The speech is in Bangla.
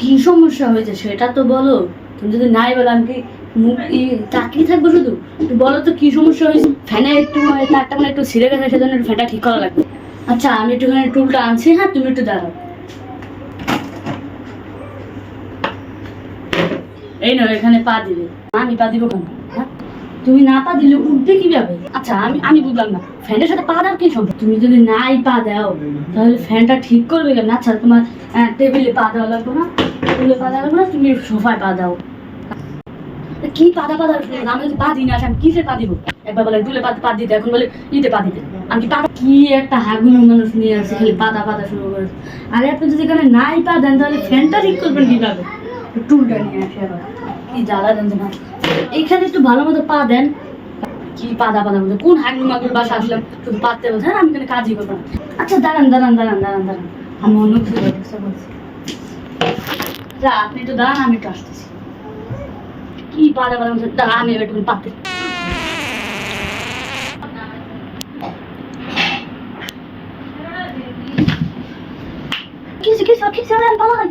কি সমস্যা হয়েছে সেটা তো বলো। তুমি যদি নাই বলো, আমি কি মুখ তাকিয়ে থাকব শুধু? একটু বলো তো কি সমস্যা হয়েছে? ফ্যানে একটু মানে তারটা মানে একটু ছিঁড়ে গেছে, সেজন্য একটু ফ্যানটা ঠিক করা লাগবে। আচ্ছা আমি একটুখানি টুলটা আনছি হ্যাঁ তুমি একটু দাঁড়াও। এই নাও, এখানে পা দিবে। আমি পা দিব কেন? তুমি না পা দিলে উঠবে কীভাবে? আচ্ছা আমি আমি বুঝলাম না। ফ্যানের সাথে পা দেওয়ার কি সম্ভব তুমি যদি নাই পা দাও, তাহলে ফ্যানটা ঠিক করবে কেন? আচ্ছা তোমার টেবিলে পা দেওয়া লাগবে না? টেবিলে পা দেওয়া লাগবে না, তুমি সোফায় পা দাও। কি পাদা পাদা আমি যদি পা দিই না আমি কিসে পা দিব? একবার বলে টুলে পা পা দিতে, এখন বলে ইতে পা দিতে। আমি কি পাদা কি একটা হাগুনো মানুষ নিয়ে আসছে খালি পাতা পাতা শুরু করেছে আরে আপনি যদি এখানে নাই পা দেন, তাহলে ফ্যানটা ঠিক করবেন কীভাবে? টুলটা নিয়ে আসে আবার। কি জ্বালা না। এইখানে একটু ভালো মতো পা দেন। কি পাদা পাদা মতো কোন হাগলু মাগুর বাসা আসলাম, শুধু পাততে বলছে হ্যাঁ আমি এখানে কাজই করব না। আচ্ছা দাঁড়ান দাঁড়ান দাঁড়ান দাঁড়ান দাঁড়ান। আমি অন্য কিছু ব্যবস্থা করছি। আচ্ছা আপনি একটু দাঁড়ান, আমি একটু আসতেছি। কি পাদা পাদা মতো দাঁড়ান, আমি একটু পাতে কিছু কিছু কিছু পালান?